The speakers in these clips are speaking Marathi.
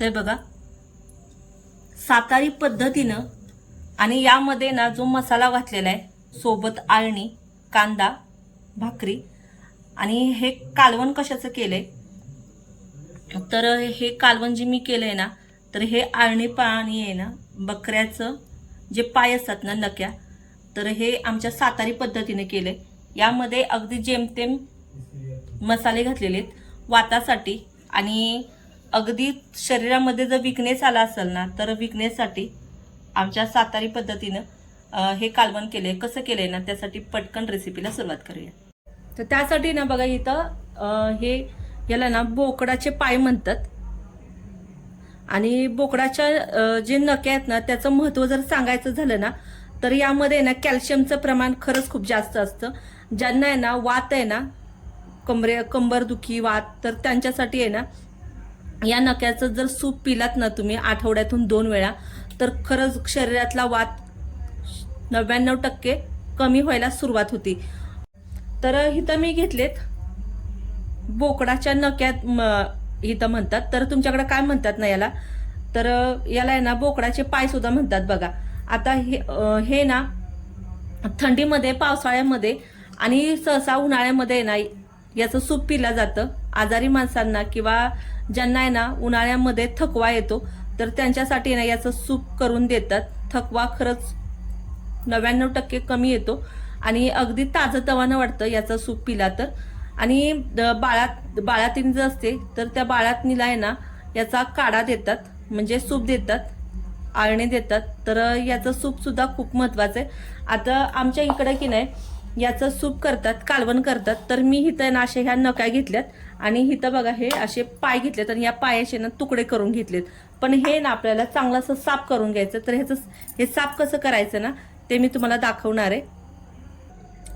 तर बघा. सातारी पद्धतीनं आणि यामध्ये ना जो मसाला घातलेला आहे सोबत आळणी कांदा भाकरी आणि हे कालवण कशाचं केलं आहे तर हे कालवण जे मी केलं आहे ना तर हे आळणी पाणी आहे ना बकऱ्याचं जे पाय असतात ना नक्या तर हे आमच्या सातारी पद्धतीने आहे यामध्ये अगदी जेमतेम मसाले घातलेले आहेत वातासाठी आणि अगदी शरीरामध्ये जर विकनेस आला असेल ना तर विकनेससाठी आमच्या सातारी पद्धतीनं हे कालवण केले कसं केलंय ना त्यासाठी पटकन रेसिपीला सुरुवात करूया. तर त्यासाठी ना बघा इथं हे याला ना बोकडाचे पाय म्हणतात. आणि बोकडाच्या जे नक्या आहेत ना त्याचं महत्त्व जर सांगायचं झालं ना तर यामध्ये ना कॅल्शियमचं प्रमाण खरंच खूप जास्त असतं. ज्यांना आहे ना वात आहे ना कमरे कंबरदुखी वात तर त्यांच्यासाठी आहे ना या नक्याचं जर सूप पिलात ना तुम्ही आठवड्यातून दोन वेळा तर खरंच शरीरातला वात नव्याण्णव टक्के कमी व्हायला सुरुवात होती. तर इथं मी घेतलेत बोकडाच्या नक्यात म- इथं म्हणतात. तर तुमच्याकडे काय म्हणतात ना याला? तर याला आहे ना बोकडाचे पाय सुद्धा म्हणतात बघा. आता हे हे ना थंडीमध्ये पावसाळ्यामध्ये आणि सहसा उन्हाळ्यामध्ये ना याचं सूप पिलं जातं. आजारी माणसांना किंवा ज्यांना आहे ना उन्हाळ्यामध्ये थकवा येतो तर त्यांच्यासाठी ना याचं सूप करून देतात. थकवा खरंच नव्याण्णव टक्के कमी येतो. आणि अगदी ताजं तवानं वाटतं याचं सूप पिला तर. आणि द- बाळात बाळातीन जर असते तर त्या बाळातनीला आहे ना याचा काढा देतात म्हणजे सूप देतात आळणे देतात. तर याचं सूपसुद्धा खूप महत्त्वाचं आहे. आता आमच्या इकडं की नाही याचं सूप करतात कालवण करतात. तर मी इथं ना अशा ह्या नक्या घेतल्यात. आणि इथं बघा हे असे पाय घेतलेत आणि या पायाचे ना तुकडे करून घेतलेत. पण हे ना आपल्याला चांगलं असं साफ करून घ्यायचं. तर ह्याचं हे साफ कसं करायचं ना ते मी तुम्हाला दाखवणार आहे.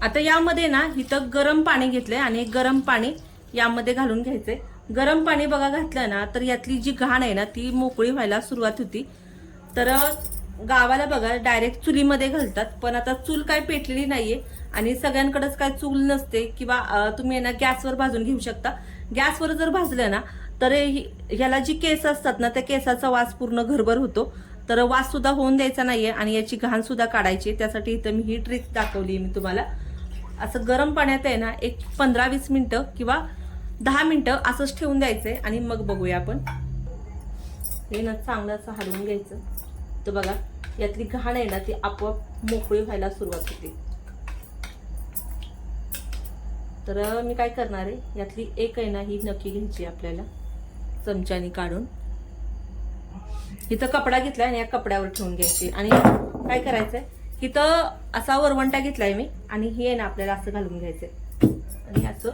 आता यामध्ये ना इथं गरम पाणी घेतलंय आणि गरम पाणी यामध्ये घालून घ्यायचंय. गरम पाणी बघा घातलं ना तर यातली जी घाण आहे ना ती मोकळी व्हायला सुरुवात होती. तर गावाला बघा डायरेक्ट चुलीमध्ये घालतात. पण आता चूल काय पेटलेली नाहीये आणि सगळ्यांकडेच काय चूल नसते किंवा तुम्ही ना गॅसवर भाजून घेऊ शकता. गॅसवर जर भाजलं ना तर ह्याला जी केस असतात ना त्या केसाचा वास पूर्ण घरभर होतो. तर वास सुद्धा होऊन द्यायचा नाहीये आणि याची घाण सुद्धा काढायची. त्यासाठी इथं मी ही ट्रिक दाखवली मी तुम्हाला. असं गरम पाण्यात आहे ना एक पंधरा वीस मिनिटं किंवा दहा मिनिटं असंच ठेवून द्यायचंय आणि मग बघूया आपण. हे ना चांगलं असं हलवून घ्यायचं. तर बघा यातली घाण आहे ना ती आपोआप मोकळी व्हायला सुरुवात होते. तर मी काय करणार आहे यातली एक आहे ना ही नक्की घ्यायची आपल्याला चमच्याने काढून. इथं कपडा घेतला आणि या कपड्यावर ठेवून घ्यायची. आणि काय करायचं आहे इथं असा वरवंटा घेतलाय मी आणि हे आहे ना आपल्याला असं घालून घ्यायचंय. आणि असं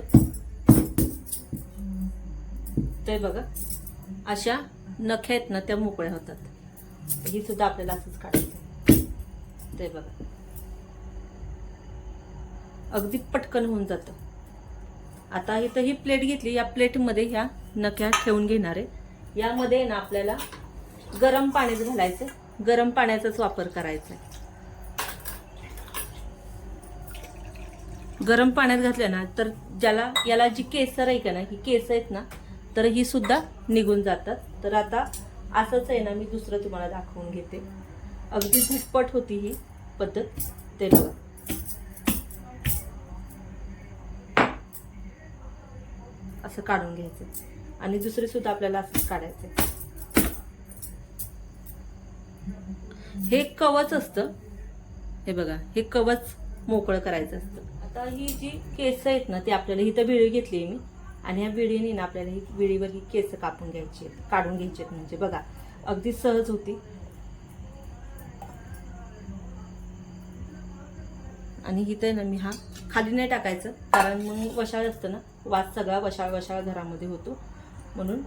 ते बघा अशा नख्या आहेत ना त्या मोकळ्या होतात. ही सुद्धा आपल्याला असंच काढायचं ते बघा. अगदी पटकन होऊन जातं. आता इथं ही प्लेट घेतली या प्लेटमध्ये ह्या नख्या ठेवून घेणार आहे. यामध्ये ना आपल्याला गरम पाणीच घालायचं गरम पाण्याचाच वापर करायचा आहे. गरम पाण्यात घातलं ना तर ज्याला याला जी केसर आहे का ना ही केस आहेत ना तर ही सुद्धा निघून जातात. तर आता असंच आहे ना मी दुसरं तुम्हाला दाखवून घेते. अगदी झटपट होती ही पद्धत ते असं काढून घ्यायचं. आणि दुसरे सुद्धा आपल्याला असंच काढायचं. हे कवच असतं. हे बघा हे कवच मोकळं करायचं असतं. आता ही जी केस आहेत ना ती आपल्याला इथं बिळी घेतली मी. आणि ह्या विडीने ना आपल्याला ही विडीवर ही केस कापून घ्यायची आहेत काढून घ्यायची आहेत म्हणजे बघा अगदी सहज होती. आणि इथं ना मी हा खाली नाही टाकायचं कारण मग वशाळ असतं ना वास सगळा वशाळ वशाळ घरामध्ये होतो. म्हणून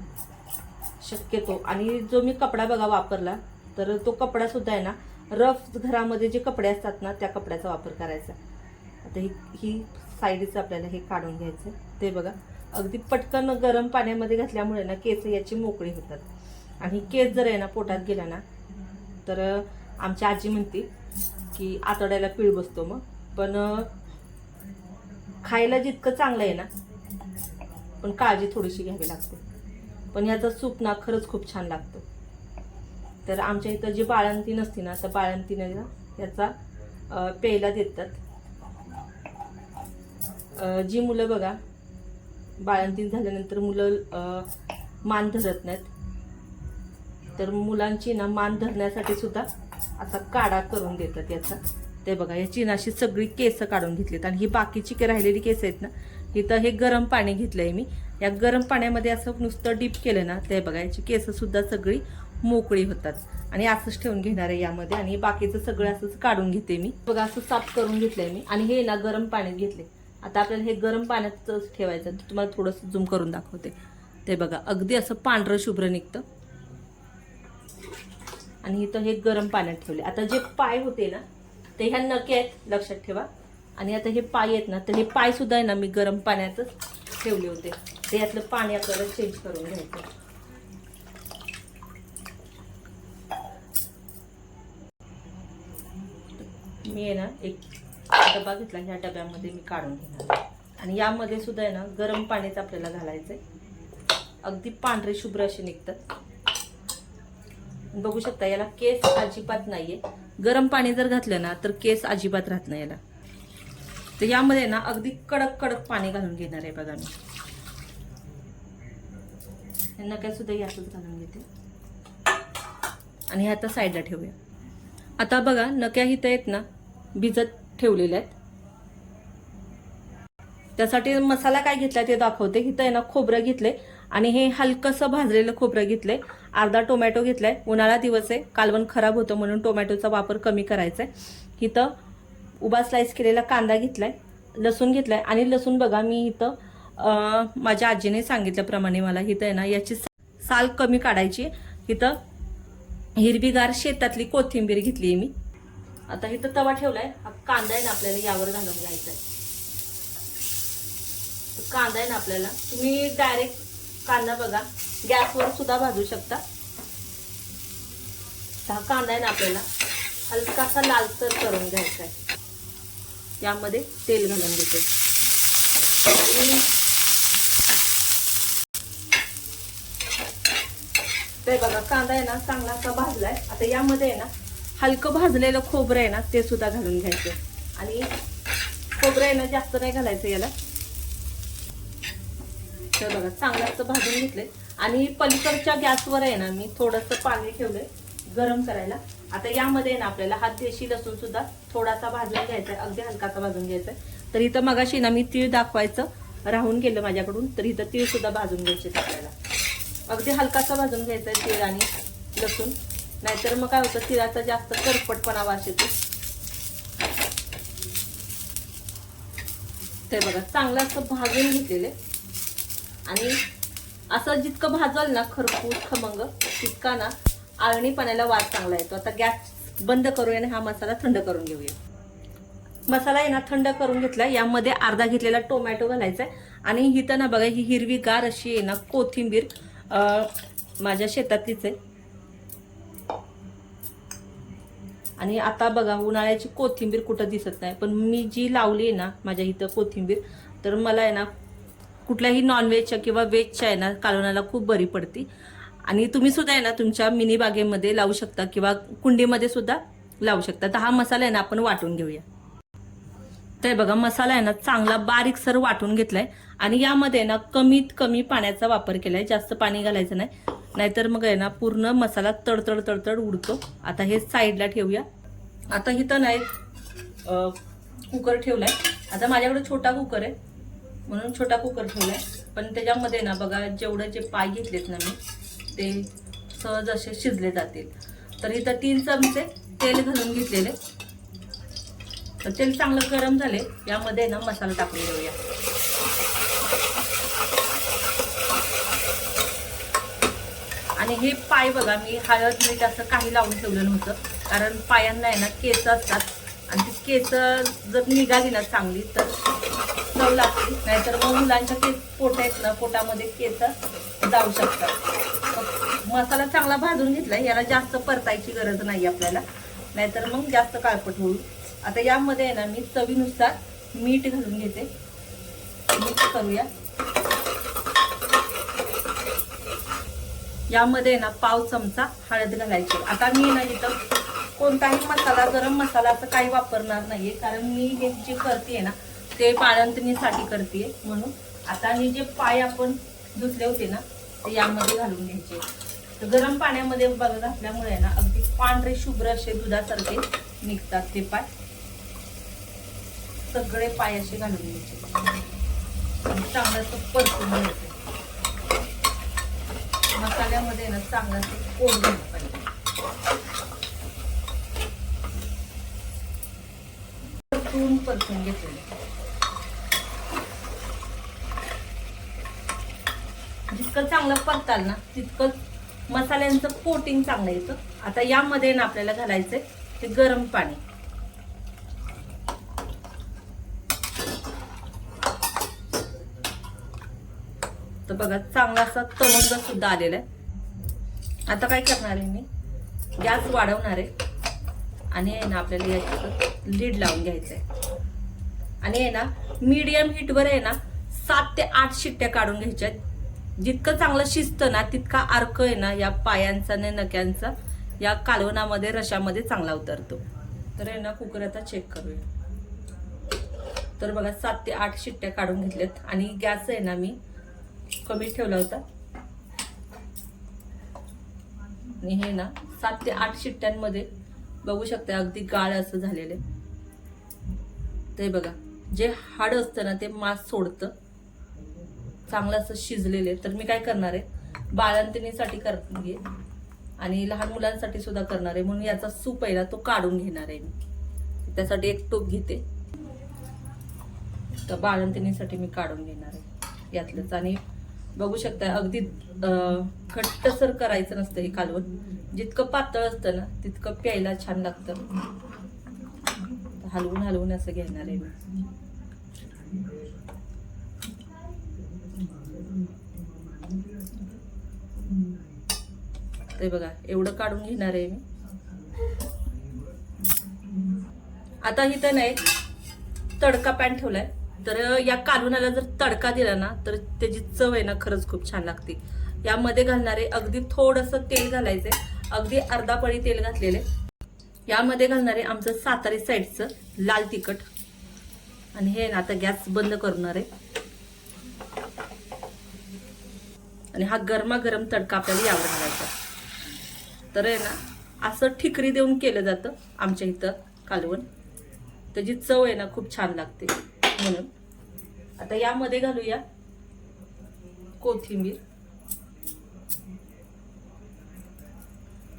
शक्यतो आणि जो मी कपडा बघा वापरला तर तो कपडा सुद्धा आहे ना रफ घरामध्ये जे कपडे असतात ना त्या कपड्याचा वापर करायचा. आता ही ही साईडच आपल्याला हे काढून घ्यायचं ते बघा अगदी पटकन गरम पाण्यामध्ये घातल्यामुळे ना केस याची मोकळी होतात. आणि केस जर आहे ना पोटात गेला ना तर आमची आजी म्हणते की आतड्याला पीळ बसतो मग. पण खायला जितकं चांगलं आहे ना पण काळजी थोडीशी घ्यावी लागते. पण याचं सूप ना खरंच खूप छान लागतं. तर आमच्या इथं जी बाळंती नसते ना तर बाळंतीने ना याचा प्यायला देतात. जी मुलं बघा बाळंतीन झाल्यानंतर मुलं मान धरत नाहीत. तर मुलांची ना मान धरण्यासाठी सुद्धा असा काढा करून देतात याचा. ते बघा या चिनाशी सगळी केस काढून घेतलीत आणि ही बाकीची के राहिलेली केस आहेत ना इथं हे गरम पाणी घेतलंय मी. या गरम पाण्यामध्ये असं नुसतं डीप केलं ना ते बघा याची केसंसुद्धा सगळी मोकळी होतात. आणि असंच ठेवून घेणार आहे यामध्ये आणि बाकीचं सगळं असंच काढून घेते मी. बघा असं साफ करून घेतलंय मी. आणि हे ना गरम पाण्यात घेतले आता आपल्याला हे गरम पाण्यातच ठेवायचं तुम्हाला थोडंसं झूम करून दाखवते. ते बघा अगदी असं पांढरं शुभ्र निघतं. आणि इथं हे गरम पाण्यात ठेवले. आता जे पाय होते ना ते ह्या नके आहेत लक्षात ठेवा. आणि आता हे पाय आहेत ना तर हे पाय सुद्धा आहे ना मी गरम पाण्यातच ठेवले होते. ते यातलं पाणी आपल्याला चेंज करून घ्यायचं मी आहे ना एक डबा घेतला ह्या डब्यामध्ये मी काढून घेणार आणि यामध्ये सुद्धा आहे ना गरम पाणीच आपल्याला घालायचंय. अगदी पांढरे शुभ्र असे निघतात. बघू शकता याला केस अजिबात नाहीये. गरम पाणी जर घातलं ना तर केस अजिबात राहत नाही याला. तर यामध्ये ना अगदी कडक कडक पाणी घालून घेणार आहे बघा मी. नक्या सुद्धा यातच घालून घेते. आणि हे आता साईडला ठेवूया. आता बघा नक्या हिथं आहेत ना भिजत ठेवलेल्या आहेत. त्यासाठी मसाला काय घेतला ते दाखवते. इथं आहे ना खोबरं घेतले आणि हे हलकंसं भाजलेलं खोबरं घेतलंय. अर्धा टोमॅटो घेतलाय. उन्हाळा दिवस आहे. कालवण खराब होतं म्हणून टोमॅटोचा वापर कमी करायचा आहे इथं उभा स्लाइस केलेला कांदा घेतलाय. लसूण घेतलाय. आणि लसूण बघा मी इथं माझ्या आजीने सांगितल्याप्रमाणे मला इथं आहे ना याची साल कमी काढायची इथं हिरवीगार शेतातली कोथिंबीर घेतली मी. आता इथं तवा ठेवलाय. हा कांदा आहे ना आपल्याला यावर घालून घ्यायचा आहे कांदा आहे ना आपल्याला. तुम्ही डायरेक्ट कांदा बघा. गॅसवर सुद्धा भाजू शकता. हा कांदा आहे ना आपल्याला. हलकासा लालसर करून घ्यायचा आहे यामध्ये तेल घालून घेते. ते बघा कांदा आहे ना चांगला असा भाजलाय. आता यामध्ये आहे ना हलकं भाजलेलं खोबरं आहे ना ते सुद्धा घालून घ्यायचं. आणि खोबरं आहे ना जास्त नाही घालायचं याला. तर बघा चांगलं भाजून घेतलंय. आणि पलीकडच्या गॅसवर आहे ना मी थोडंसं पाणी ठेवलंय गरम करायला. आता यामध्ये आहे ना आपल्याला हा देशी लसूण सुद्धा थोडासा भाजून घ्यायचा आहे. अगदी हलकासा भाजून घ्यायचा आहे. तर इथं मगाशी ना मी तीळ दाखवायचं राहून गेलं माझ्याकडून तर इथं तीळ सुद्धा भाजून घ्यायचे आपल्याला. अगदी हलकासा भाजून घ्यायचा आहे तीळ आणि लसूण. नाहीतर मग काय होतं तिळाचा जास्त करपटपणा वास येतो. ते बघा चांगलं असं भाजून घेतलेले आणि असं जितकं भाजल ना खरपूस खमंग तितका ना आळणीपणाला वास चांगला येतो. आता गॅस बंद करूया आणि हा मसाला थंड करून घेऊया. मसाला आहे ना थंड करून घेतला. यामध्ये अर्धा घेतलेला टोमॅटो घालायचा आहे. आणि इथं ना बघा ही हिरवी गार अशी आहे ना कोथिंबीर माझ्या शेतातलीच आहे. आणि आता बघा उन्हाळ्याची कोथिंबीर कुठं दिसत नाही. पण मी जी लावली आहे ना माझ्या इथं कोथिंबीर तर मला आहे ना कुठल्याही नॉनव्हेजच्या किंवा व्हेजच्या आहे ना कालवणाला खूप बरी पडते. आणि तुम्ही सुद्धा आहे ना तुमच्या मिनी बागेमध्ये लावू शकता किंवा कुंडीमध्ये सुद्धा लावू शकता. तर हा मसाला आहे ना आपण वाटून घेऊया. तर बघा मसाला आहे ना चांगला बारीक सर वाटून घेतलाय. आणि यामध्ये ना कमीत कमी पाण्याचा वापर केलाय. जास्त पाणी घालायचं नाही. नाहीतर मग आहे ना पूर्ण मसाला तडतड तडतड उडतो. आता हे साईडला ठेवूया. आता इथं नाही कुकर अं, कुकर ठेवलाय. आता माझ्याकडे छोटा कुकर आहे. म्हणून छोटा कुकर ठेवलाय. पण त्याच्यामध्ये ना बघा जेवढे जे पाय घेतलेत ना मी ते सहज असे शिजले जातील. तर इथं तीन चमचे तेल घालून घेतलेले. तर तेल चांगलं गरम झाले. यामध्ये ना मसाला टाकून घेऊया आणि हे पाय बघा मी हळद मीठ असं काही लावून ठेवलं नव्हतं. कारण पायांना आहे ना केस असतात. आणि ती केस जर निघाली ना चांगली तर चव लागते. नाहीतर मग मुलांच्या केस पोट आहेत ना पोटामध्ये केस जाऊ शकतात. मसाला चांगला भाजून घेतला याला जास्त परतायची गरज नाही आपल्याला. नाहीतर मग जास्त काळपट होईल. आता यामध्ये आहे ना मी चवीनुसार मीठ घालून घेते. मिक्स करूया. यामध्ये ना पाव चमचा हळद घालायची. आता मी ना इथं कोणताही मसाला गरम मसाला असं काही वापरणार नाहीये. कारण मी हे जे करते ना ते पाळंतणीसाठी करते म्हणून. आता मी जे पाय आपण धुतले होते ना ते यामध्ये घालून घ्यायचे. तर गरम पाण्यामध्ये बघा घातल्यामुळे ना अगदी पांढरे शुभ्र असे दुधासारखे निघतात ते पाय. सगळे पाय असे घालून घ्यायचे. चांगलं परतून घ्यायचं. मसाल्यामध्ये ना चांगलं कोट कोड पाहिजे? परतून परतून घेतलेलं जितकं चांगलं परताल ना तितकं मसाल्यांचं कोटिंग चांगलं येतं. आता यामध्ये ना आपल्याला घालायचंय ते गरम पाणी. तर बघा चांगला असा तमंग सुद्धा आलेला आहे. आता काय करणार आहे मी? गॅस वाढवणार आहे. आणि आहे ना आपल्याला याच्यात लीड लावून घ्यायचं आहे आणि आहे ना मीडियम हीटवर आहे ना सात ते आठ शिट्ट्या काढून घ्यायच्या आहेत. जितकं चांगलं शिजतं ना तितका अर्क आहे ना या पायांचा आणि नक्यांचा या कालवणामध्ये रशामध्ये चांगला उतरतो. तर आहे ना कुकर आता चेक करूया. तर बघा सात ते आठ शिट्ट्या काढून घेतल्यात. आणि गॅस आहे ना मी कमी ठेवला होता. आणि हे ना सात ते आठ शिट्ट्यांमध्ये बघू शकता अगदी गाळ असं झालेलं आहे. ते बघा जे हाड असतं ना ते मांस सोडतं. चांगलं असं शिजलेले तर मी काय करणार आहे? बाळंतिणीसाठी करते म्हणजे आणि लहान मुलांसाठी सुद्धा करणार आहे. म्हणून याचा सूप आहे ना तो काढून घेणार आहे मी. त्यासाठी एक टोप घेते. तर बाळंतिणीसाठी मी काढून घेणार आहे. यातलंच. आणि बघू शकता अगदी घट्टसर करायचं नसतं हे कालवण. जितकं पातळ असतं ना तितकं प्यायला छान लागतं. हलवून हलवून असं घेणार आहे मी. ते बघा एवढं काढून घेणार आहे मी. आता इथं नाही तडका पॅन ठेवलाय. तर या कालवणाला जर तडका दिला ना तर त्याची चव आहे ना खरंच खूप छान लागते. यामध्ये घालणारे अगदी थोडंसं तेल घालायचंय. अगदी अर्धा पळी तेल घातलेले यामध्ये घालणारे आमचं सातारी साईडचं लाल तिखट. आणि हे ना आता गॅस बंद करणार आहे. आणि हा गरमागरम तडका आपल्याला यावर घालायचा तर आहे ना असं ठिकरी देऊन केलं जातं आमच्या इथं कालवण. त्याची चव आहे ना खूप छान लागते. म्हणून. आता यामध्ये घालूया कोथिंबीर.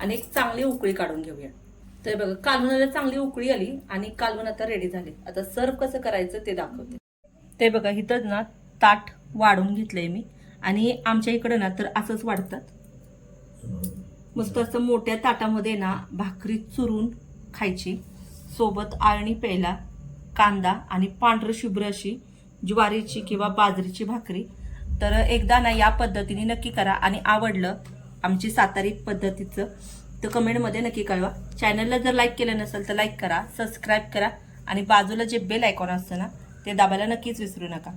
आणि एक चांगली उकळी काढून घेऊया. तर बघा कालवणाला चांगली उकळी आली आणि कालवण आता रेडी झाले. आता सर्व कसं करायचं ते दाखवते. ते बघा इथंच ना ताट वाढून घेतलंय मी. आणि आमच्या इकडं ना तर असंच वाढतात. मस्त असं मोठ्या ताटामध्ये ना भाकरी चुरून खायची. सोबत आळणी प्यायला कांदा आणि पांढरं शुभ्र अशी ज्वारीची किंवा बाजरीची भाकरी. तर एकदा ना या पद्धतीने नक्की करा आणि आवडलं आमची सातारी पद्धतीचं तर कमेंटमध्ये नक्की कळवा. चॅनलला जर लाईक केलं नसेल तर लाईक करा सबस्क्राईब करा आणि बाजूला जे बेल आयकॉन असतं ना ते दाबायला नक्कीच विसरू नका.